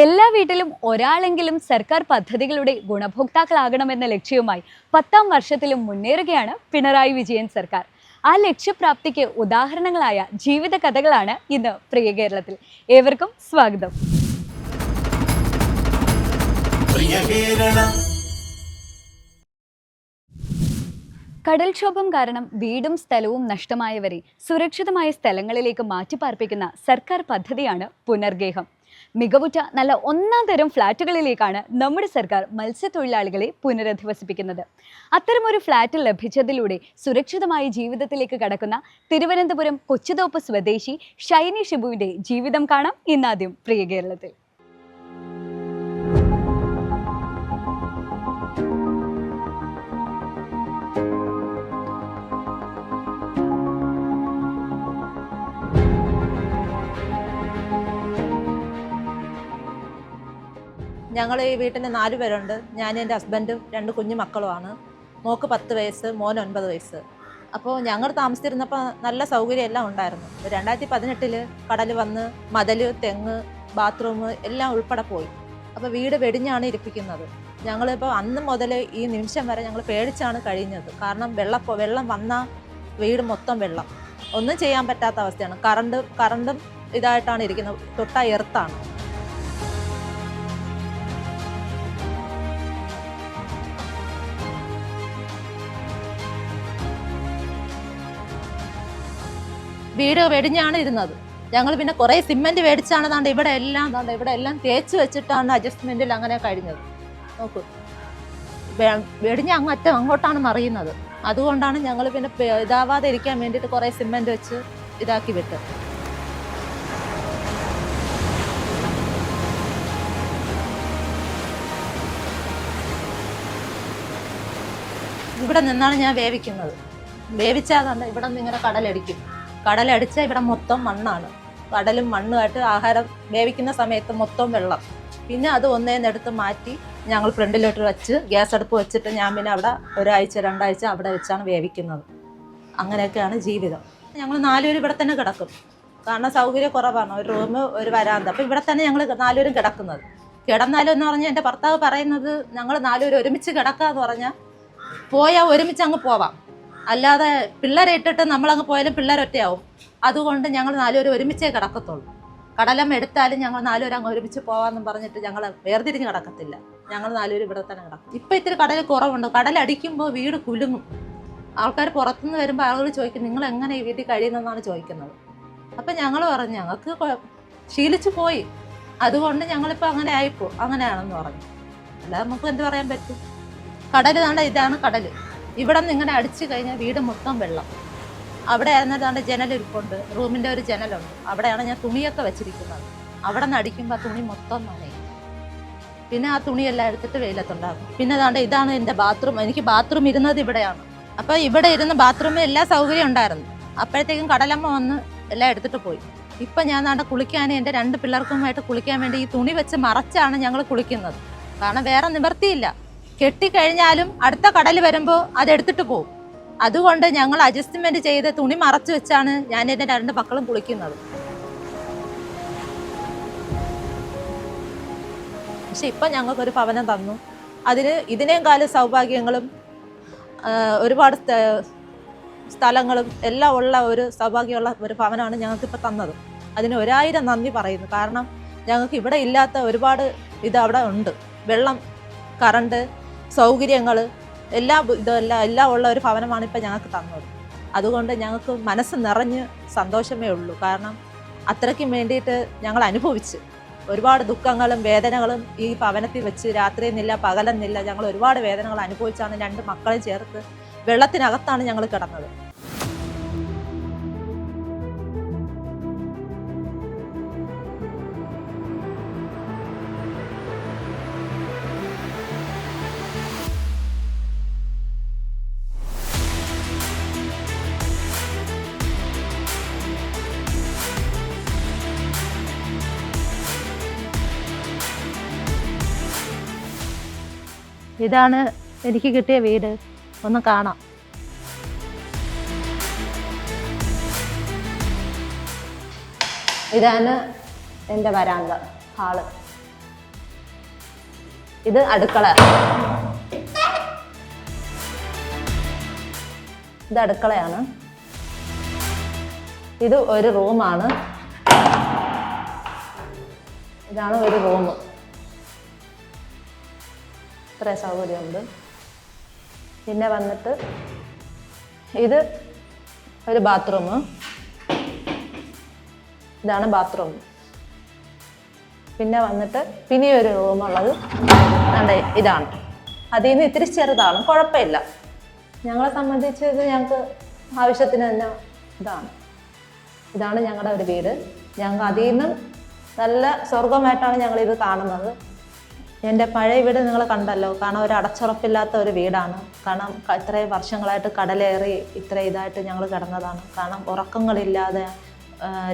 എല്ലാ വീട്ടിലും ഒരാളെങ്കിലും സർക്കാർ പദ്ധതികളുടെ ഗുണഭോക്താക്കളാകണമെന്ന ലക്ഷ്യവുമായി പത്താം വർഷത്തിലും മുന്നേറുകയാണ് പിണറായി വിജയൻ സർക്കാർ. ആ ലക്ഷ്യപ്രാപ്തിക്ക് ഉദാഹരണങ്ങളായ ജീവിത കഥകളാണ് ഇന്ന് പ്രിയ കേരളത്തിൽ. ഏവർക്കും സ്വാഗതം. കടൽക്ഷോഭം കാരണം വീടും സ്ഥലവും നഷ്ടമായവരെ സുരക്ഷിതമായ സ്ഥലങ്ങളിലേക്ക് മാറ്റിപ്പാർപ്പിക്കുന്ന സർക്കാർ പദ്ധതിയാണ് പുനർഗേഹം. മികവുറ്റ നല്ല ഒന്നാം തരം ഫ്ലാറ്റുകളിലേക്കാണ് നമ്മുടെ സർക്കാർ മത്സ്യത്തൊഴിലാളികളെ പുനരധിവസിപ്പിക്കുന്നത്. അത്തരമൊരു ഫ്ലാറ്റ് ലഭിച്ചതിലൂടെ സുരക്ഷിതമായ ജീവിതത്തിലേക്ക് കടക്കുന്ന തിരുവനന്തപുരം കൊച്ചുതോപ്പ് സ്വദേശി ഷൈനി ഷിബുവിന്റെ ജീവിതം കാണാം ഇന്നാദ്യം പ്രിയ കേരളത്തിൽ. ഞങ്ങൾ ഈ വീട്ടിൽ നാല് പേരുണ്ട്. ഞാൻ എന്റെ ഹസ്ബൻഡും രണ്ട് കുഞ്ഞു മക്കളുമാണ്. മോക്ക് പത്ത് വയസ്സ് മോൻ ഒൻപത് വയസ്സ്. അപ്പോൾ ഞങ്ങൾ താമസിച്ചിരുന്നപ്പോൾ നല്ല സൗകര്യം എല്ലാം ഉണ്ടായിരുന്നു. രണ്ടായിരത്തി പതിനെട്ടിൽ കടൽ വന്ന് മതൽ തെങ്ങ് ബാത്റൂം എല്ലാം ഉൾപ്പെടെ പോയി. അപ്പോൾ വീട് വെടിഞ്ഞാണ് ഇരിപ്പിക്കുന്നത്. ഞങ്ങളിപ്പോൾ അന്ന് മുതൽ ഈ നിമിഷം വരെ ഞങ്ങൾ പേടിച്ചാണ് കഴിഞ്ഞത് കാരണം വെള്ളം വെള്ളം വന്നാൽ വീട് മൊത്തം വെള്ളം. ഒന്നും ചെയ്യാൻ പറ്റാത്ത അവസ്ഥയാണ്. കറണ്ട് കറണ്ടും ഇതായിട്ടാണ് ഇരിക്കുന്നത്. തൊട്ട എർത്താണ്. വീട് വെടിഞ്ഞാണ് ഇരുന്നത്. ഞങ്ങൾ പിന്നെ കുറേ സിമെന്റ് മേടിച്ചാണ് താണ്ട് ഇവിടെ എല്ലാം താണ്ട് ഇവിടെ എല്ലാം തേച്ച് വെച്ചിട്ടാണ് അഡ്ജസ്റ്റ്മെന്റിൽ അങ്ങനെ കഴിഞ്ഞത്. നോക്കൂ. വെടിഞ്ഞ അങ്ങറ്റം അങ്ങോട്ടാണ് മറിയുന്നത് അതുകൊണ്ടാണ് ഞങ്ങൾ പിന്നെ ഇതാവാതെ ഇരിക്കാൻ വേണ്ടിയിട്ട് കുറേ സിമെന്റ് വെച്ച് ഇതാക്കി വിട്ട് ഇവിടെ നിന്നാണ് ഞാൻ വേവിക്കുന്നത്. വേവിച്ചാൽ തന്നെ ഇവിടെ നിന്ന് ഇങ്ങനെ കടലടിക്കും. കടലടിച്ചാൽ ഇവിടെ മൊത്തം മണ്ണാണ്. കടലും മണ്ണുമായിട്ട് ആഹാരം വേവിക്കുന്ന സമയത്ത് മൊത്തം വെള്ളം. പിന്നെ അത് ഒന്നേന്നെടുത്ത് മാറ്റി ഞങ്ങൾ ഫ്രണ്ടിലോട്ട് വെച്ച് ഗ്യാസ് അടുപ്പ് വെച്ചിട്ട് ഞാൻ പിന്നെ അവിടെ ഒരാഴ്ച രണ്ടാഴ്ച അവിടെ വെച്ചാണ് വേവിക്കുന്നത്. അങ്ങനെയൊക്കെയാണ് ജീവിതം. ഞങ്ങൾ നാലുപേരും ഇവിടെ തന്നെ കിടക്കും. കാരണം സൗകര്യം കുറവാണ്. ഒരു റൂം ഒരു വരാന്ത. അപ്പം ഇവിടെ തന്നെ ഞങ്ങൾ നാലുപേരും കിടക്കുന്നത്. കിടന്നാലും എന്ന് പറഞ്ഞാൽ എന്റെ ഭർത്താവ് പറയുന്നത് ഞങ്ങൾ നാലുപേരും ഒരുമിച്ച് കിടക്കാന്ന് പറഞ്ഞാൽ പോയാൽ ഒരുമിച്ച് അങ്ങ് പോവാം. അല്ലാതെ പിള്ളേരെ ഇട്ടിട്ട് നമ്മളങ്ങ് പോയാലും പിള്ളേരൊറ്റയാവും അതുകൊണ്ട് ഞങ്ങൾ നാലുപേരും ഒരുമിച്ചേ കിടക്കത്തുള്ളൂ. കടലം എടുത്താലും ഞങ്ങൾ നാലുപേരും അങ്ങ് ഒരുമിച്ച് പോകാമെന്നും പറഞ്ഞിട്ട് ഞങ്ങൾ വേർതിരിഞ്ഞ് കിടക്കത്തില്ല. ഞങ്ങൾ നാലുപേരും ഇവിടെ തന്നെ കിടക്കും. ഇപ്പം ഇത്തിരി കടൽ കുറവുണ്ട്. കടലടിക്കുമ്പോൾ വീട് കുലുങ്ങും. ആൾക്കാർ പുറത്തുനിന്ന് വരുമ്പോൾ ആളുകൾ ചോദിക്കും നിങ്ങൾ എങ്ങനെ ഈ വീട്ടിൽ കഴിയുന്നതെന്നാണ് ചോദിക്കുന്നത്? അപ്പം ഞങ്ങൾ പറഞ്ഞു ഞങ്ങൾക്ക് ശീലിച്ചു പോയി. അതുകൊണ്ട് ഞങ്ങളിപ്പോൾ അങ്ങനെ ആയിപ്പോ. അങ്ങനെയാണെന്ന് പറഞ്ഞു. അല്ലാതെ നമുക്ക് എന്ത് പറയാൻ പറ്റും? കടൽ താണ്ട ഇതാണ് കടൽ ഇവിടെ നിന്ന് ഇങ്ങനെ അടിച്ചു കഴിഞ്ഞാൽ വീട് മൊത്തം വെള്ളം. അവിടെ ആയിരുന്നതാണ്ട് ജനലിരിപ്പുണ്ട് റൂമിന്റെ ഒരു ജനലുണ്ട്. അവിടെയാണ് ഞാൻ തുണിയൊക്കെ വെച്ചിരിക്കുന്നത്. അവിടെ നിന്ന് അടിക്കുമ്പോൾ ആ തുണി മൊത്തം നനയും. പിന്നെ ആ തുണിയെല്ലാം എടുത്തിട്ട് വെയിലത്തുണ്ടാകും പിന്നെ അതാണ്ട് ഇതാണ് എന്റെ ബാത്റൂം. എനിക്ക് ബാത്റൂം ഇരുന്നത് ഇവിടെയാണ്. അപ്പോൾ ഇവിടെ ഇരുന്ന് ബാത്റൂമിൽ എല്ലാ സൗകര്യം ഉണ്ടായിരുന്നു. അപ്പോഴത്തേക്കും കടലമ്മ വന്ന് എല്ലാം എടുത്തിട്ട് പോയി. ഇപ്പം ഞാൻ നാണ്ട കുളിക്കാൻ എന്റെ രണ്ട് പിള്ളേർക്കുമായിട്ട് കുളിക്കാൻ വേണ്ടി ഈ തുണി വെച്ച് മറച്ചാണ് ഞങ്ങൾ കുളിക്കുന്നത്. കാരണം വേറെ നിവർത്തിയില്ല കെട്ടിക്കഴിഞ്ഞാലും അടുത്ത കടൽ വരുമ്പോൾ അത് എടുത്തിട്ട് പോകും അതുകൊണ്ട് ഞങ്ങൾ അഡ്ജസ്റ്റ്മെന്റ് ചെയ്ത് തുണി മറച്ചു വെച്ചാണ് ഞാൻ എന്റെ രണ്ട് മക്കളും കുളിക്കുന്നത്. പക്ഷെ ഇപ്പം ഞങ്ങൾക്കൊരു ഭവനം തന്നു. അതിന് ഇതിനേം കാല സൗഭാഗ്യങ്ങളും ഒരുപാട് സ്ഥലങ്ങളും എല്ലാം ഉള്ള ഒരു സൗഭാഗ്യമുള്ള ഒരു ഭവനമാണ് ഞങ്ങൾക്കിപ്പോൾ തന്നത്. അതിന് ഒരായിരം നന്ദി പറയുന്നു. കാരണം ഞങ്ങൾക്ക് ഇവിടെ ഇല്ലാത്ത ഒരുപാട് ഇത് അവിടെ ഉണ്ട്. വെള്ളം കറണ്ട് സൗകര്യങ്ങൾ എല്ലാ ഇതെല്ലാം എല്ലാം ഉള്ള ഒരു ഭവനമാണ് ഇപ്പം ഞങ്ങൾക്ക് തന്നത്. അതുകൊണ്ട് ഞങ്ങൾക്ക് മനസ്സ് നിറഞ്ഞ് സന്തോഷമേ ഉള്ളൂ. കാരണം അത്രയ്ക്കും വേണ്ടിയിട്ട് ഞങ്ങൾ അനുഭവിച്ച്. ഒരുപാട് ദുഃഖങ്ങളും വേദനകളും ഈ ഭവനത്തിൽ വെച്ച് രാത്രിയെന്നില്ല പകലെന്നില്ല ഞങ്ങൾ ഒരുപാട് വേദനകൾ അനുഭവിച്ചാണ് രണ്ട് മക്കളെ ചേർത്ത് വെള്ളത്തിനകത്താണ് ഞങ്ങൾ കിടന്നത്. ഇതാണ് എനിക്ക് കിട്ടിയ വീട്. ഒന്ന് കാണാം. ഇതാണ് എന്റെ വരാന്ത ഹാൾ. ഇത് അടുക്കള. ഇത് അടുക്കളയാണ്. ഇത് ഒരു റൂമാണ്. ഇതാണ് ഒരു റൂം. ഇത്ര സൗകര്യമുണ്ട്. പിന്നെ വന്നിട്ട് ഇത് ഒരു ബാത്റൂം ഇതാണ് ബാത്റൂം പിന്നെ വന്നിട്ട് പിന്നെ ഒരു റൂമുള്ളത് അതെ ഇതാണ്. അതിൽ നിന്ന് ഇത്തിരി ചെറുതാണ് കുഴപ്പമില്ല. ഞങ്ങളെ സംബന്ധിച്ച് ഇത് ഞങ്ങൾക്ക് ആവശ്യത്തിന് തന്നെ ഇതാണ്. ഇതാണ് ഞങ്ങളുടെ ഒരു വീട്. ഞങ്ങൾക്ക് അതിൽ നിന്നും നല്ല സ്വർഗമായിട്ടാണ് ഞങ്ങളിത് കാണുന്നത്. എന്റെ പഴയ വീട് നിങ്ങൾ കണ്ടല്ലോ. കാരണം ഒരു അടച്ചുറപ്പില്ലാത്ത ഒരു വീടാണ്. കാരണം ഇത്രയും വർഷങ്ങളായിട്ട് കടലേറി ഇത്ര ഇതായിട്ട് ഞങ്ങൾ കിടന്നതാണ്. കാരണം ഉറക്കങ്ങളില്ലാതെ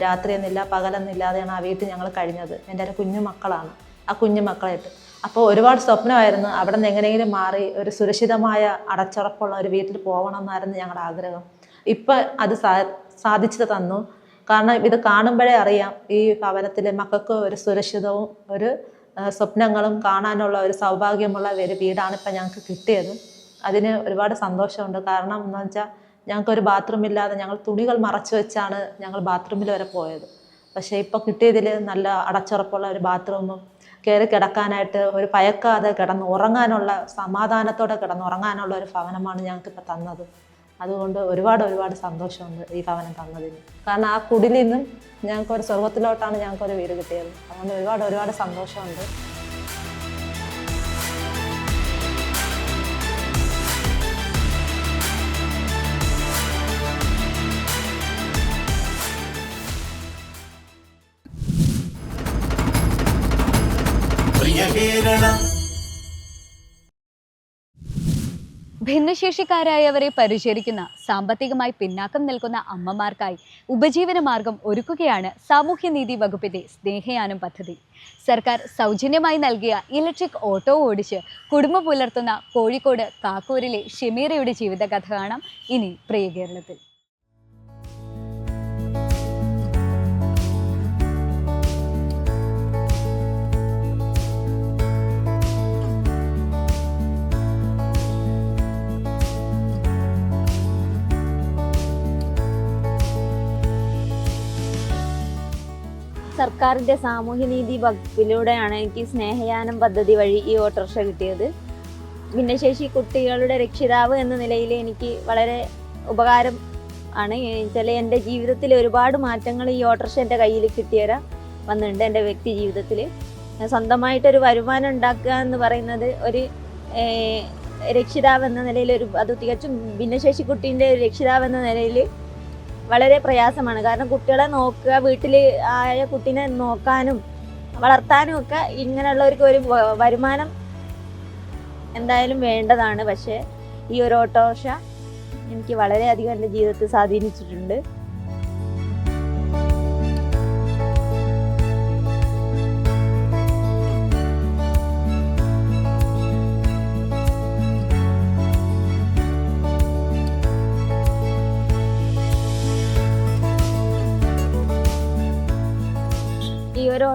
രാത്രിയെന്നില്ല പകലെന്നില്ലാതെയാണ് ആ വീട്ടിൽ ഞങ്ങൾ കഴിഞ്ഞത്. എന്റെ ഒരു കുഞ്ഞു മക്കളാണ്. ആ കുഞ്ഞു മക്കളായിട്ട്. അപ്പോൾ ഒരുപാട് സ്വപ്നമായിരുന്നു അവിടെ നിന്ന് എങ്ങനെയെങ്കിലും മാറി ഒരു സുരക്ഷിതമായ അടച്ചുറപ്പുള്ള ഒരു വീട്ടിൽ പോകണമെന്നായിരുന്നു ഞങ്ങളുടെ ആഗ്രഹം. ഇപ്പം അത് സാധിച്ചു തന്നു. കാരണം ഇത് കാണുമ്പോഴേ അറിയാം ഈ ഭവനത്തിൽ മക്കൾക്ക് ഒരു സുരക്ഷിതവും ഒരു സ്വപ്നങ്ങളും കാണാനുള്ള ഒരു സൗഭാഗ്യമുള്ള ഒരു വീടാണ് ഇപ്പം ഞങ്ങൾക്ക് കിട്ടിയത്. അതിന് ഒരുപാട് സന്തോഷമുണ്ട്. കാരണം എന്ന് വെച്ചാൽ ഞങ്ങൾക്കൊരു ബാത്റൂം ഇല്ലാതെ ഞങ്ങൾ തുണികൾ മറച്ചു വെച്ചാണ് ഞങ്ങൾ ബാത്റൂമിൽ വരെ പോയത്. പക്ഷേ ഇപ്പോൾ കിട്ടിയതിൽ നല്ല അടച്ചുറപ്പുള്ള ഒരു ബാത്റൂമും കയറി കിടക്കാനായിട്ട് ഒരു പയക്കാതെ കിടന്ന് ഉറങ്ങാനുള്ള സമാധാനത്തോടെ കിടന്ന് ഉറങ്ങാനുള്ള ഒരു ഭവനമാണ് ഞങ്ങൾക്ക് ഇപ്പോൾ തന്നത്. അതുകൊണ്ട് ഒരുപാട് ഒരുപാട് സന്തോഷമുണ്ട് ഈ ഭവനം തന്നതിന്. കാരണം ആ കുടിലിൽ നിന്നും ഞങ്ങൾക്ക് ഒരു സ്വർഗത്തിലോട്ടാണ് ഞങ്ങൾക്ക് ഒരു വീട് കിട്ടിയത്. അതുകൊണ്ട് ഒരുപാട് ഒരുപാട് സന്തോഷമുണ്ട്. കേരളം ഭിന്നശേഷിക്കാരായവരെ പരിചരിക്കുന്ന സാമ്പത്തികമായി പിന്നാക്കം നിൽക്കുന്ന അമ്മമാർക്കായി ഉപജീവന മാർഗം ഒരുക്കുകയാണ് സാമൂഹ്യനീതി വകുപ്പിന്റെ സ്നേഹയാനം പദ്ധതി. സർക്കാർ സൗജന്യമായി നൽകിയ ഇലക്ട്രിക് ഓട്ടോ ഓടിച്ച് കുടുംബം പുലർത്തുന്ന കോഴിക്കോട് കാക്കൂരിലെ ഷെമീറയുടെ ജീവിതകഥ കാണാം ഇനി പ്രിയ കേരളത്തിൽ സർക്കാരിന്റെ സാമൂഹ്യനീതി വകുപ്പിലൂടെയാണ് എനിക്ക് സ്നേഹയാനം പദ്ധതി വഴി ഈ ഓട്ടോറിക്ഷ കിട്ടിയത്. ഭിന്നശേഷി കുട്ടികളുടെ രക്ഷിതാവ് എന്ന നിലയിൽ എനിക്ക് വളരെ ഉപകാരം ആണ്. ചില എന്റെ ജീവിതത്തിൽ ഒരുപാട് മാറ്റങ്ങൾ ഈ ഓട്ടോറിക്ഷ എന്റെ കയ്യിൽ കിട്ടിയവര വന്നിട്ടുണ്ട് എന്റെ വ്യക്തി ജീവിതത്തിൽ സ്വന്തമായിട്ടൊരു വരുമാനം ഉണ്ടാക്കുക എന്ന് പറയുന്നത് ഒരു രക്ഷിതാവ് എന്ന നിലയിൽ ഒരു അത് തികച്ചും ഭിന്നശേഷി കുട്ടീന്റെ രക്ഷിതാവ് എന്ന നിലയിൽ വളരെ പ്രയാസമാണ്. കാരണം കുട്ടികളെ നോക്കുക വീട്ടിൽ ആയ കുട്ടീനെ നോക്കാനും വളർത്താനും ഒക്കെ ഇങ്ങനെയുള്ളവർക്ക് ഒരു വരുമാനം എന്തായാലും വേണ്ടതാണ്. പക്ഷേ ഈ ഒരു ഓട്ടോറിക്ഷ എനിക്ക് വളരെയധികം എന്റെ ജീവിതത്തിൽ സ്വാധീനിച്ചിട്ടുണ്ട്.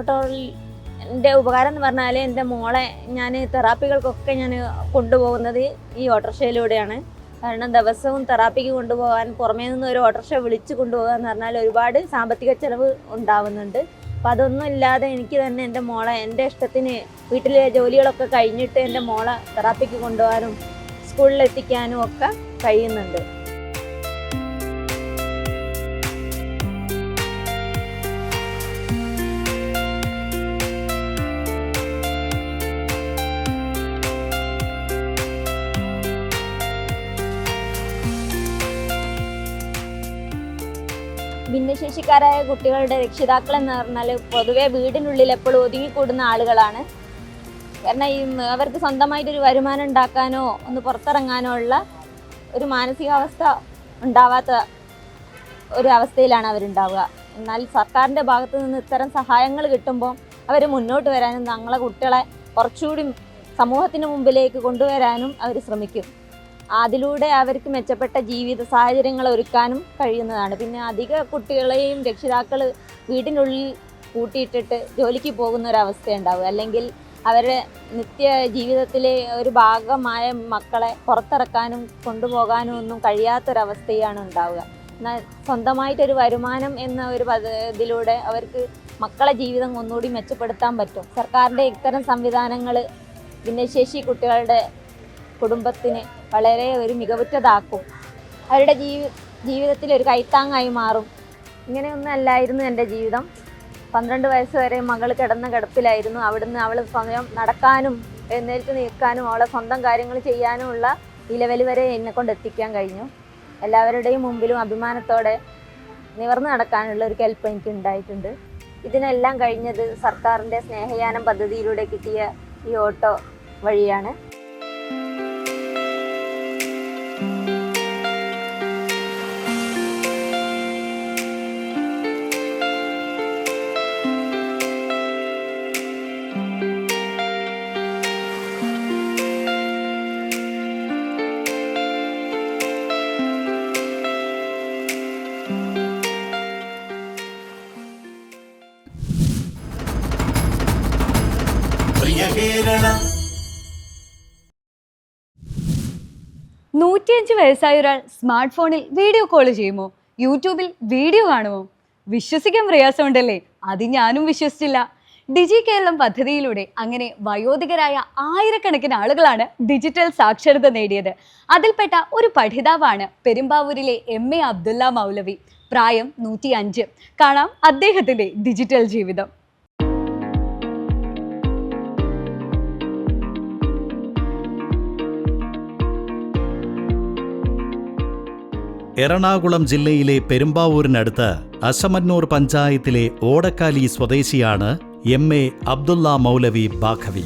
ഓട്ടോറിന്റെ ഉപകാരം എന്ന് പറഞ്ഞാൽ എന്റെ മോളെ ഞാൻ തെറാപ്പികൾക്കൊക്കെ ഞാൻ കൊണ്ടുപോകുന്നത് ഈ ഓട്ടോറിക്ഷയിലൂടെയാണ്. കാരണം ദിവസവും തെറാപ്പിക്ക് കൊണ്ടുപോകാൻ പുറമേ നിന്ന് ഒരു ഓട്ടോറിക്ഷ വിളിച്ച് കൊണ്ടുപോകുക എന്ന് പറഞ്ഞാൽ ഒരുപാട് സാമ്പത്തിക ചെലവ് ഉണ്ടാവുന്നുണ്ട്. അപ്പം അതൊന്നും ഇല്ലാതെ എനിക്ക് തന്നെ എന്റെ മോളെ എന്റെ ഇഷ്ടത്തിന് വീട്ടിലെ ജോലികളൊക്കെ കഴിഞ്ഞിട്ട് എന്റെ മോളെ തെറാപ്പിക്ക് കൊണ്ടുപോകാനും സ്കൂളിലെത്തിക്കാനും ഒക്കെ കഴിയുന്നുണ്ട്. ഭിന്നശേഷിക്കാരായ കുട്ടികളുടെ രക്ഷിതാക്കൾ എന്ന് പറഞ്ഞാൽ പൊതുവെ വീടിനുള്ളിൽ എപ്പോഴും ഒതുങ്ങിക്കൂടുന്ന ആളുകളാണ്. കാരണം ഈ അവർക്ക് സ്വന്തമായിട്ടൊരു വരുമാനം ഉണ്ടാക്കാനോ ഒന്ന് പുറത്തിറങ്ങാനോ ഉള്ള ഒരു മാനസികാവസ്ഥ ഉണ്ടാവാത്ത ഒരു അവസ്ഥയിലാണ് അവരുണ്ടാവുക. എന്നാൽ സർക്കാരിന്റെ ഭാഗത്തു നിന്ന് ഇത്തരം സഹായങ്ങൾ കിട്ടുമ്പോൾ അവർ മുന്നോട്ട് വരാനും തങ്ങളെ കുട്ടികളെ കുറച്ചുകൂടി സമൂഹത്തിന് മുമ്പിലേക്ക് കൊണ്ടുവരാനും അവർ ശ്രമിക്കും. അതിലൂടെ അവർക്ക് മെച്ചപ്പെട്ട ജീവിത സാഹചര്യങ്ങൾ ഒരുക്കാനും കഴിയുന്നതാണ്. പിന്നെ അധിക കുട്ടികളെയും രക്ഷിതാക്കൾ വീടിനുള്ളിൽ കൂട്ടിയിട്ടിട്ട് ജോലിക്ക് പോകുന്ന ഒരവസ്ഥ ഉണ്ടാവുക അല്ലെങ്കിൽ അവരുടെ നിത്യ ജീവിതത്തിലെ ഒരു ഭാഗമായ മക്കളെ പുറത്തിറക്കാനും കൊണ്ടുപോകാനും ഒന്നും കഴിയാത്തൊരവസ്ഥയാണ് ഉണ്ടാവുക. എന്നാൽ സ്വന്തമായിട്ടൊരു വരുമാനം എന്ന ഒരു ഇതിലൂടെ അവർക്ക് മക്കളെ ജീവിതം ഒന്നുകൂടി മെച്ചപ്പെടുത്താൻ പറ്റും. സർക്കാരിന്റെ ഇത്തരം സംവിധാനങ്ങൾ ഭിന്നശേഷി കുട്ടികളുടെ കുടുംബത്തിന് വളരെ ഒരു മികവുറ്റതാക്കും. അവരുടെ ജീവി ജീവിതത്തിൽ ഒരു കൈത്താങ്ങായി മാറും. ഇങ്ങനെയൊന്നും അല്ലായിരുന്നു എന്റെ ജീവിതം. പന്ത്രണ്ട് വയസ്സ് വരെ മകൾ കിടന്ന കിടപ്പിലായിരുന്നു. അവിടുന്ന് അവൾ സ്വയം നടക്കാനും എഴുന്നേറ്റ് നിൽക്കാനും അവളെ സ്വന്തം കാര്യങ്ങൾ ചെയ്യാനുമുള്ള ഈ ലെവൽ വരെ എന്നെ കൊണ്ട് എത്തിക്കാൻ കഴിഞ്ഞു. എല്ലാവരുടെയും മുമ്പിലും അഭിമാനത്തോടെ നിവർന്നു നടക്കാനുള്ള ഒരു കെൽപ്പ് എനിക്ക് ഉണ്ടായിട്ടുണ്ട്. ഇതിനെല്ലാം കഴിഞ്ഞത് സർക്കാരിന്റെ സ്നേഹയാനം പദ്ധതിയിലൂടെ കിട്ടിയ ഈ ഓട്ടോ വഴിയാണ്. നൂറ്റിയഞ്ച് വയസ്സായ ഒരാൾ സ്മാർട്ട് ഫോണിൽ വീഡിയോ കോൾ ചെയ്യുമോ? യൂട്യൂബിൽ വീഡിയോ കാണുമോ? വിശ്വസിക്കാൻ പ്രയാസമുണ്ടല്ലേ? അത് ഞാനും വിശ്വസിച്ചില്ല. ഡിജി കേരളം പദ്ധതിയിലൂടെ അങ്ങനെ വയോധികരായ ആയിരക്കണക്കിന് ആളുകളാണ് ഡിജിറ്റൽ സാക്ഷരത നേടിയത്. അതിൽപ്പെട്ട ഒരു പഠിതാവാണ് പെരുമ്പാവൂരിലെ എം എ അബ്ദുല്ല മൗലവി. പ്രായം നൂറ്റി അഞ്ച് കാണാം അദ്ദേഹത്തിന്റെ ഡിജിറ്റൽ ജീവിതം. എറണാകുളം ജില്ലയിലെ പെരുമ്പാവൂരിനടുത്ത് അശമന്നൂർ പഞ്ചായത്തിലെ ഓടക്കാലി സ്വദേശിയാണ് എം എ അബ്ദുള്ള മൗലവി ബാഖവി.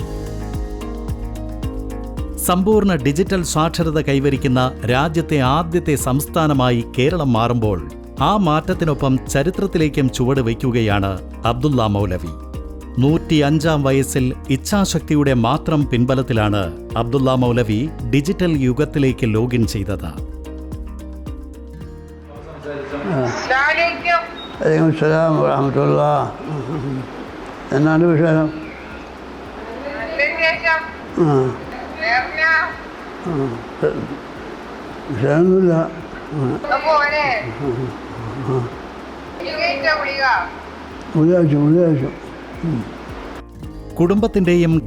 സമ്പൂർണ ഡിജിറ്റൽ സാക്ഷരത കൈവരിക്കുന്ന രാജ്യത്തെ ആദ്യത്തെ സംസ്ഥാനമായി കേരളം മാറുമ്പോൾ ആ മാറ്റത്തിനൊപ്പം ചരിത്രത്തിലേക്കും ചുവട് വയ്ക്കുകയാണ് അബ്ദുള്ള മൗലവി. നൂറ്റിയഞ്ചാം വയസ്സിൽ ഇച്ഛാശക്തിയുടെ മാത്രം പിൻബലത്തിലാണ് അബ്ദുള്ള മൗലവി ഡിജിറ്റൽ യുഗത്തിലേക്ക് ലോഗിൻ ചെയ്തത്. വലൈക്കും സ്ലാം വറഹമത്തുള്ള. എന്നാണ് വിഷയം ആ. വിഷയമൊന്നുമില്ല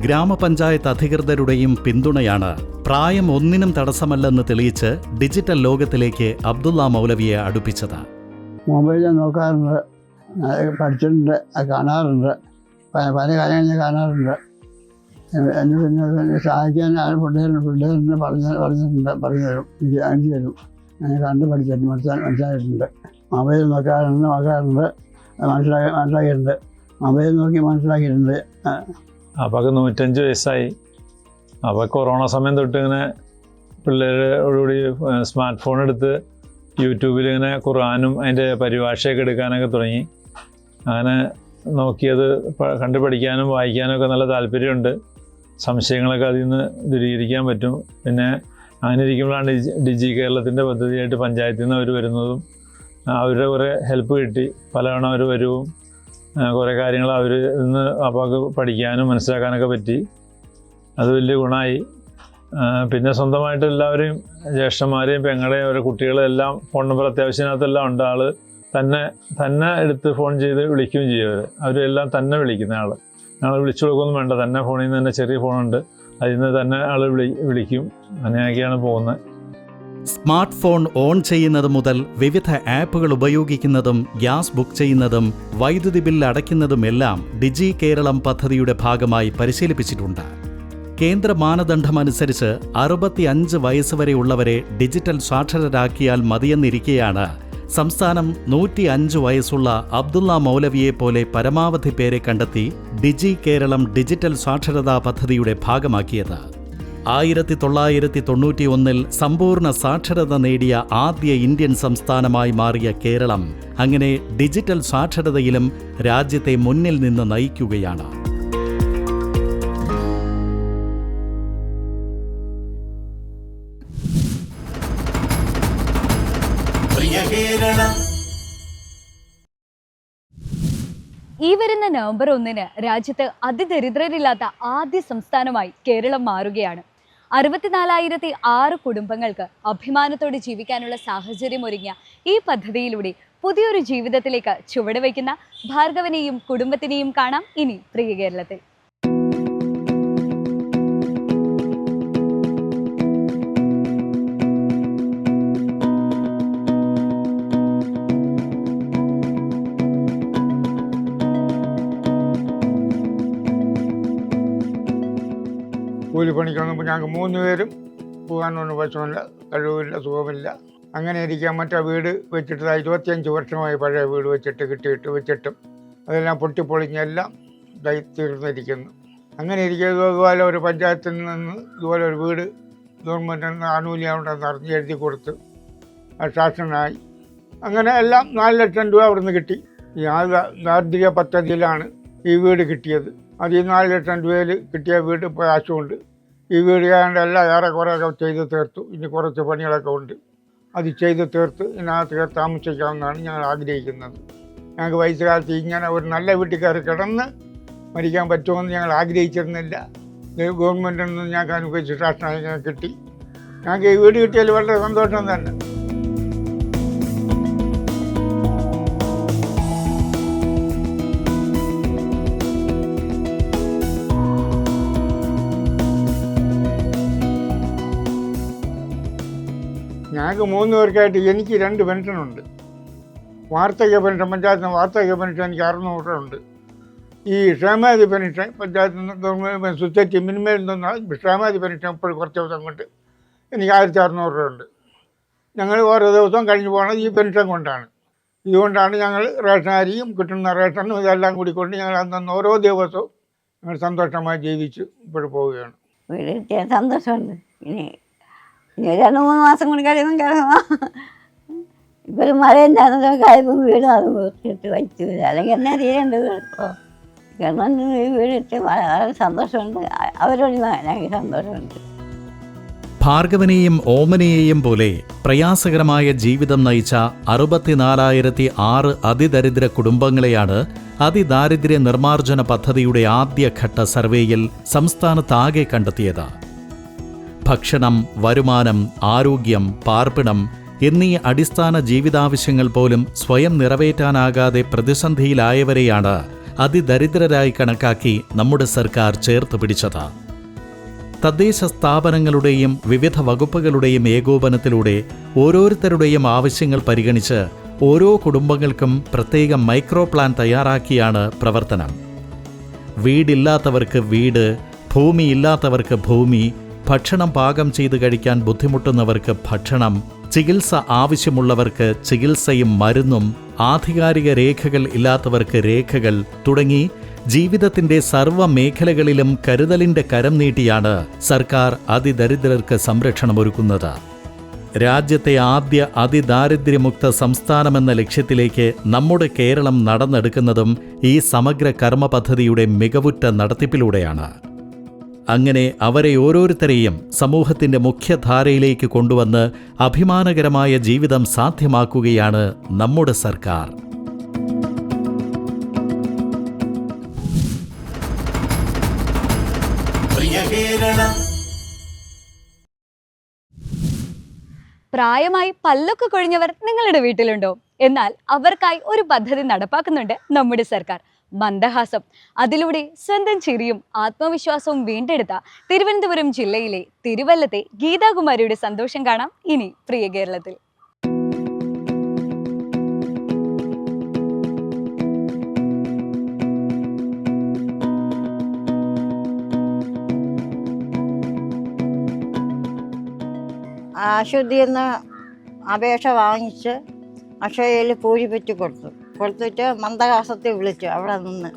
ഗ്രാമപഞ്ചായത്ത് അധികൃതരുടെയും പിന്തുണയാണ് പ്രായം ഒന്നിനും തടസ്സമല്ലെന്ന് തെളിയിച്ച് ഡിജിറ്റൽ ലോകത്തിലേക്ക് അബ്ദുള്ള മൗലവിയെ അടുപ്പിച്ചത്. ഞാൻ നോക്കാറുണ്ട്. പഠിച്ചിട്ടുണ്ട് അത് കാണാറുണ്ട്. പല പല കാര്യങ്ങൾ ഞാൻ കാണാറുണ്ട്. എന്നെ പിന്നെ സഹായിക്കാൻ ആരും പിള്ളേരുണ്ട് പിള്ളേരുണ്ട് പറഞ്ഞ പറഞ്ഞിട്ടുണ്ട് പറഞ്ഞു തരും. എനിക്ക് കാണിച്ചു തരും. ഞാൻ കണ്ട് പഠിച്ചിട്ടുണ്ട് മനസ്സിലാ മനസ്സിലായിട്ടുണ്ട്. മൊബൈൽ നോക്കാറുണ്ട് നോക്കാറുണ്ട്. മനസ്സിലാക്കി മനസ്സിലാക്കിയിട്ടുണ്ട്. മൊബൈൽ നോക്കി മനസ്സിലാക്കിയിട്ടുണ്ട്. അപ്പൊക്കെ നൂറ്റഞ്ച് വയസ്സായി. അപ്പോൾ കൊറോണ സമയം തൊട്ട് ഇങ്ങനെ പിള്ളേരോടുകൂടി സ്മാർട്ട് ഫോൺ എടുത്ത് യൂട്യൂബിൽ ഇങ്ങനെ ഖുർആാനും അതിന്റെ പരിഭാഷയൊക്കെ എടുക്കാനൊക്കെ തുടങ്ങി. അങ്ങനെ നോക്കിയത് കണ്ടുപഠിക്കാനും കണ്ട് പഠിക്കാനും വായിക്കാനും ഒക്കെ നല്ല താല്പര്യമുണ്ട്. സംശയങ്ങളൊക്കെ അതിൽ നിന്ന് ദൂരീകരിക്കാൻ പറ്റും. പിന്നെ അങ്ങനെ ഇരിക്കുമ്പോഴാണ് ഡിജി ഡിജി കേരളത്തിന്റെ പദ്ധതിയായിട്ട് പഞ്ചായത്തിൽ നിന്ന് അവർ വരുന്നതും അവരുടെ കുറേ ഹെൽപ്പ് കിട്ടി. പലതവണ അവർ വരുവും കുറേ കാര്യങ്ങൾ അവർ ഇന്ന് അപ്പാക്ക് പഠിക്കാനും മനസ്സിലാക്കാനൊക്കെ പറ്റി. അത് വലിയ ഗുണമായി. പിന്നെ സ്വന്തമായിട്ട് എല്ലാവരെയും ജ്യേഷ്ഠന്മാരെയും പെങ്ങളെയും അവരെ കുട്ടികളെയും എല്ലാം ഫോൺ നമ്പർ അത്യാവശ്യത്തിനകത്തെല്ലാം ഉണ്ട് ആൾ തന്നെ തന്നെ എടുത്ത് ഫോൺ ചെയ്ത് വിളിക്കുകയും ചെയ്യും അവർ അവരെല്ലാം തന്നെ വിളിക്കുന്ന ആൾ ഞങ്ങൾ വിളിച്ചു കൊടുക്കൊന്നും വേണ്ട. തന്നെ ഫോണിൽ നിന്ന് തന്നെ ചെറിയ ഫോണുണ്ട്. അതിൽ നിന്ന് തന്നെ ആൾ വിളി വിളിക്കും. അങ്ങനെയൊക്കെയാണ് പോകുന്നത്. സ്മാർട്ട് ഫോൺ ഓൺ ചെയ്യുന്നത് മുതൽ വിവിധ ആപ്പുകൾ ഉപയോഗിക്കുന്നതും ഗ്യാസ് ബുക്ക് ചെയ്യുന്നതും വൈദ്യുതി ബിൽ അടയ്ക്കുന്നതുമെല്ലാം ഡിജി കേരളം പദ്ധതിയുടെ ഭാഗമായി പരിശീലിപ്പിച്ചിട്ടുണ്ട്. കേന്ദ്ര മാനദണ്ഡമനുസരിച്ച് അറുപത്തിയഞ്ച് വയസ്സ് വരെയുള്ളവരെ ഡിജിറ്റൽ സാക്ഷരരാക്കിയാൽ മതിയെന്നിരിക്കെയാണ് സംസ്ഥാനം നൂറ്റി അഞ്ച് വയസ്സുള്ള അബ്ദുള്ള മൗലവിയെ പോലെ പരമാവധി പേരെ കണ്ടെത്തി ഡിജി കേരളം ഡിജിറ്റൽ സാക്ഷരതാ പദ്ധതിയുടെ ഭാഗമാക്കിയത്. ആയിരത്തി തൊള്ളായിരത്തി തൊണ്ണൂറ്റി ഒന്നിൽ സമ്പൂർണ സാക്ഷരത നേടിയ ആദ്യ ഇന്ത്യൻ സംസ്ഥാനമായി മാറിയ കേരളം അങ്ങനെ ഡിജിറ്റൽ സാക്ഷരതയിലും രാജ്യത്തെ മുന്നിൽ നിന്ന് നയിക്കുകയാണ്. വരുന്ന നവംബർ ഒന്നിന് രാജ്യത്ത് അതിദരിദ്രരില്ലാത്ത ആദ്യ സംസ്ഥാനമായി കേരളം മാറുകയാണ്. അറുപത്തിനാലായിരത്തി ആറ് കുടുംബങ്ങൾക്ക് അഭിമാനത്തോടെ ജീവിക്കാനുള്ള സാഹചര്യം ഒരുങ്ങിയ ഈ പദ്ധതിയിലൂടെ പുതിയൊരു ജീവിതത്തിലേക്ക് ചുവടുവയ്ക്കുന്ന ഭാർഗവനെയും കുടുംബത്തിനെയും കാണാം ഇനി പ്രിയ കേരളത്തിൽ. കൂലിപ്പണിക്കൊന്നും ഞങ്ങൾക്ക് മൂന്ന് പേരും പോകാനൊന്നും പറ്റുമില്ല കഴിവില്ല സുഖമില്ല. അങ്ങനെ ഇരിക്കാൻ മറ്റേ വീട് വെച്ചിട്ട് ഇരുപത്തിയഞ്ച് വർഷമായി പഴയ വീട് വെച്ചിട്ട് കിട്ടിയിട്ട് വെച്ചിട്ടും അതെല്ലാം പൊട്ടിപ്പൊളിഞ്ഞെല്ലാം ഇതായി തീർന്നിരിക്കുന്നു. അങ്ങനെ ഇരിക്കുന്നത് ഇതുപോലെ ഒരു പഞ്ചായത്തിൽ നിന്ന് ഇതുപോലെ ഒരു വീട് ഗവൺമെന്റിൽ നിന്ന് ആനുകൂല്യം ഉണ്ടെന്ന് അറിഞ്ഞ് എഴുതി കൊടുത്ത് ശാസനായി. അങ്ങനെ എല്ലാം നാല് ലക്ഷം രൂപ അവിടുന്ന് കിട്ടി. ഈ ആ ദാ- ദാരിദ്ര്യ പദ്ധതിയിലാണ് ഈ വീട് കിട്ടിയത്. അത് ഈ നാല് ലക്ഷം രൂപയിൽ കിട്ടിയ വീട് ഇപ്പോൾ ഈ വീട് ഏതാണ്ട് എല്ലാം ഏറെക്കുറെയൊക്കെ ചെയ്ത് തീർത്തു. ഇനി കുറച്ച് പണികളൊക്കെ ഉണ്ട്. അത് ചെയ്ത് തീർത്ത് ഇതിനകത്ത് താമസിക്കാമെന്നാണ് ഞങ്ങൾ ആഗ്രഹിക്കുന്നത്. ഞങ്ങൾക്ക് വയസ്സുകാലത്ത് ഇങ്ങനെ ഒരു നല്ല വീട്ടിൽ കയറി കിടന്ന് മരിക്കാൻ പറ്റുമെന്ന് ഞങ്ങൾ ആഗ്രഹിച്ചിരുന്നില്ല. ഗവൺമെന്റിൽ നിന്ന് ഞങ്ങൾക്ക് അനുഭവിച്ച് ശാസനം കിട്ടി. ഞങ്ങൾക്ക് ഈ വീട് കിട്ടിയാൽ വളരെ സന്തോഷം തന്നെ. ഞങ്ങൾക്ക് മൂന്ന് പേർക്കായിട്ട് എനിക്ക് രണ്ട് പെൻഷനുണ്ട് വാർദ്ധക്യ പെൻഷൻ പഞ്ചായത്ത് വാർദ്ധക്യ പെൻഷൻ എനിക്ക് അറുന്നൂറ് രൂപ ഉണ്ട്. ഈ ക്ഷേമാതി പെൻഷൻ പഞ്ചായത്ത് സൊസൈറ്റി മിനിമയിൽ നിന്ന് ക്ഷേമാതി പെൻഷൻ ഇപ്പോൾ കുറച്ച് ദിവസം കൊണ്ട് എനിക്ക് ആയിരത്തി അറുന്നൂറ് രൂപ ഉണ്ട്. ഞങ്ങൾ ഓരോ ദിവസവും കഴിഞ്ഞു പോകുന്നത് ഈ പെൻഷൻ കൊണ്ടാണ്. ഇതുകൊണ്ടാണ് ഞങ്ങൾ റേഷൻ അരിയും കിട്ടുന്ന റേഷനും ഇതെല്ലാം കൂടി കൊണ്ട് ഞങ്ങൾ അന്നന്ന് ഓരോ ദിവസവും ഞങ്ങൾ സന്തോഷമായി ജീവിച്ച് ഇപ്പോൾ പോവുകയാണ്. സന്തോഷമുണ്ട്. ഇനി ഇനി രണ്ട് മൂന്ന് മാസം കൂടി കഴിയുമ്പം കിടക്കണം ഒരു മഴ ഉണ്ടായിരുന്നു കഴിയുമ്പോൾ വീട് അത് വീട്ടിട്ട് വച്ചു അല്ലെങ്കിൽ എന്നാ തീരണ്ട് ഇപ്പോൾ കാരണം ഈ വീട് കിട്ടി വളരെ സന്തോഷമുണ്ട്. അവരോട് ഞങ്ങൾക്ക് സന്തോഷമുണ്ട്. ഭാർഗവനെയും ഓമനയെയും പോലെ പ്രയാസകരമായ ജീവിതം നയിച്ച അറുപത്തിനാലായിരത്തി ആറ് അതിദരിദ്ര കുടുംബങ്ങളെയാണ് അതിദാരിദ്ര്യ നിർമ്മാർജന പദ്ധതിയുടെ ആദ്യഘട്ട സർവേയിൽ സംസ്ഥാനത്താകെ കണ്ടെത്തിയത്. ഭക്ഷണം വരുമാനം ആരോഗ്യം പാർപ്പിടം എന്നീ അടിസ്ഥാന ജീവിതാവശ്യങ്ങൾ പോലും സ്വയം നിറവേറ്റാനാകാതെ പ്രതിസന്ധിയിലായവരെയാണ് അതിദരിദ്രരായി കണക്കാക്കി നമ്മുടെ സർക്കാർ ചേർത്ത് പിടിച്ചത്. തദ്ദേശ സ്ഥാപനങ്ങളുടെയും വിവിധ വകുപ്പുകളുടെയും ഏകോപനത്തിലൂടെ ഓരോരുത്തരുടെയും ആവശ്യങ്ങൾ പരിഗണിച്ച് ഓരോ കുടുംബങ്ങൾക്കും പ്രത്യേക മൈക്രോ പ്ലാൻ തയ്യാറാക്കിയാണ് പ്രവർത്തനം. വീടില്ലാത്തവർക്ക് വീട് ഭൂമിയില്ലാത്തവർക്ക് ഭൂമി ഭക്ഷണം പാകം ചെയ്ത് കഴിക്കാൻ ബുദ്ധിമുട്ടുന്നവർക്ക് ഭക്ഷണം ചികിത്സ ആവശ്യമുള്ളവർക്ക് ചികിത്സയും മരുന്നും ആധികാരിക രേഖകൾ ഇല്ലാത്തവർക്ക് രേഖകൾ തുടങ്ങി ജീവിതത്തിന്റെ സർവ മേഖലകളിലും കരുതലിന്റെ കരം നീട്ടിയാണ് സർക്കാർ അതിദരിദ്രർക്ക് സംരക്ഷണം ഒരുക്കുന്നത്. രാജ്യത്തെ ആദ്യ അതിദാരിദ്ര്യമുക്ത സംസ്ഥാനമെന്ന ലക്ഷ്യത്തിലേക്ക് നമ്മുടെ കേരളം നടന്നെടുക്കുന്നതും ഈ സമഗ്ര കർമ്മ പദ്ധതിയുടെ മികവുറ്റ നടത്തിപ്പിലൂടെയാണ്. അങ്ങനെ അവരെ ഓരോരുത്തരെയും സമൂഹത്തിന്റെ മുഖ്യധാരയിലേക്ക് കൊണ്ടുവന്ന് അഭിമാനകരമായ ജീവിതം സാധ്യമാക്കുകയാണ് നമ്മുടെ സർക്കാർ. പ്രിയ പ്രായമായി പല്ലൊക്കെ കൊഴിഞ്ഞവർ നിങ്ങളുടെ വീട്ടിലുണ്ടോ? എന്നാൽ അവർക്കായി ഒരു പദ്ധതി നടപ്പാക്കുന്നുണ്ട് നമ്മുടെ സർക്കാർ. മന്ദഹാസം. അതിലൂടെ സ്വന്തം ചിരിയും ആത്മവിശ്വാസവും വീണ്ടെടുത്ത തിരുവനന്തപുരം ജില്ലയിലെ തിരുവല്ലത്തെ ഗീതാകുമാരിയുടെ സന്തോഷം കാണാം ഇനി പ്രിയ കേരളത്തിൽ. നിന്ന് അപേക്ഷ വാങ്ങിച്ച് അക്ഷയയിൽ പൂരിപ്പിച്ചു കൊടുത്തു കൊടുത്തിട്ട് മന്ദഹാസത്തിൽ വിളിച്ചു. അവിടെ നിന്ന്.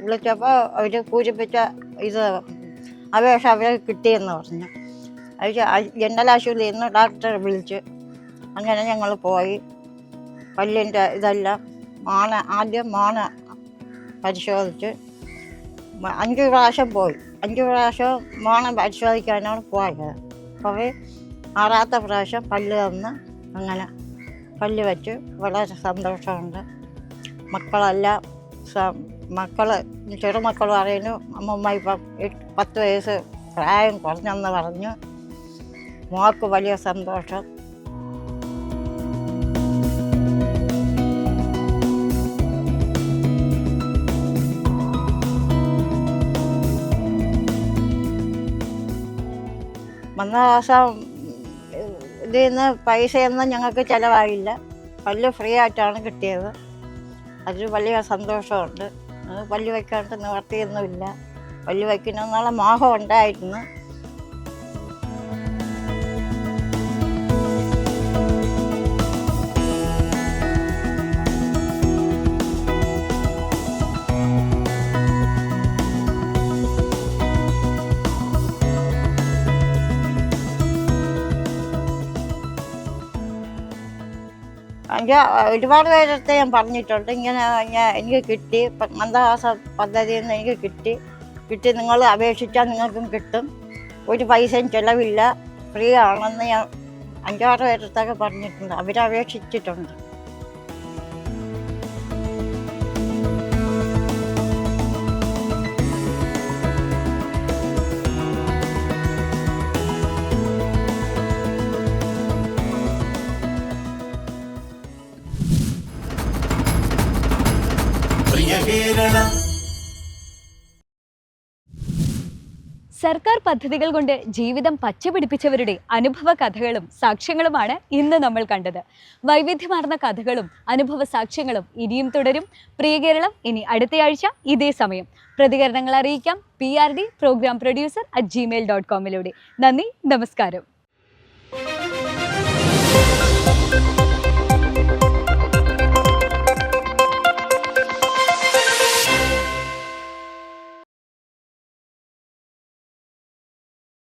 വിളിച്ചപ്പോൾ അവർ പൂരിപ്പിച്ച ഇത് അപേക്ഷ അവരെ കിട്ടിയെന്ന് പറഞ്ഞു. അത് ജനറൽ ആശുപത്രിയിൽ നിന്ന് ഡോക്ടറെ വിളിച്ച്. അങ്ങനെ ഞങ്ങൾ പോയി. പല്ലിന്റെ ഇതെല്ലാം മാണ ആദ്യം മാണ പരിശോധിച്ച്. അഞ്ച് പ്രാവശ്യം പോയി. അഞ്ച് പ്രാവശ്യം മോണം പരിശോധിക്കാനാണ് പോയത്. അപ്പോൾ ആറാത്ത പ്രാവശ്യം പല്ല് തന്ന് അങ്ങനെ പല്ല് വെച്ച്. വളരെ സന്തോഷമുണ്ട്. മക്കളെല്ലാം മക്കൾ ചെറുമക്കൾ പറയുന്നു അമ്മമ്മ ഇപ്പം പത്ത് വയസ്സ് പ്രായം കുറഞ്ഞെന്ന് പറഞ്ഞു. മോൾക്ക് വലിയ സന്തോഷം. വന്ന ഇതിൽ നിന്ന് പൈസയൊന്നും ഞങ്ങൾക്ക് ചിലവായില്ല. പല്ല് ഫ്രീ ആയിട്ടാണ് കിട്ടിയത്. അതിൽ വലിയ സന്തോഷമുണ്ട്. പല്ല് വയ്ക്കാണ്ട് നിവർത്തിയൊന്നുമില്ല. പല്ല് വയ്ക്കണമെന്നുള്ള മോഹം ഉണ്ടായിരുന്നു. എനിക്ക് ഒരുപാട് പേരടുത്ത് ഞാൻ പറഞ്ഞിട്ടുണ്ട്. ഇങ്ങനെ ഞാൻ എനിക്ക് കിട്ടി. മന്ദവാസ പദ്ധതിയിൽ നിന്ന് എനിക്ക് കിട്ടി. കിട്ടി. നിങ്ങൾ അപേക്ഷിച്ചാൽ നിങ്ങൾക്കും കിട്ടും. ഒരു പൈസയും ചിലവില്ല. ഫ്രീ ആണെന്ന് ഞാൻ അഞ്ചാറ് പേരടുത്തൊക്കെ പറഞ്ഞിട്ടുണ്ട്. അവരപേക്ഷിച്ചിട്ടുണ്ട്. കേരള. സർക്കാർ പദ്ധതികൾ കൊണ്ട് ജീവിതം പച്ചപിടിപ്പിച്ചവരുടെ അനുഭവ കഥകളും സാക്ഷ്യങ്ങളുമാണ് ഇന്ന് നമ്മൾ കണ്ടത്. വൈവിധ്യമാർന്ന കഥകളും അനുഭവ സാക്ഷ്യങ്ങളും ഇനിയും തുടരും. പ്രിയ കേരളം ഇനി അടുത്തയാഴ്ച ഇതേ സമയം. പ്രതികരണങ്ങൾ അറിയിക്കാം. P R D programme producer at Gmail dot കോമിലൂടെ നന്ദി നമസ്കാരം.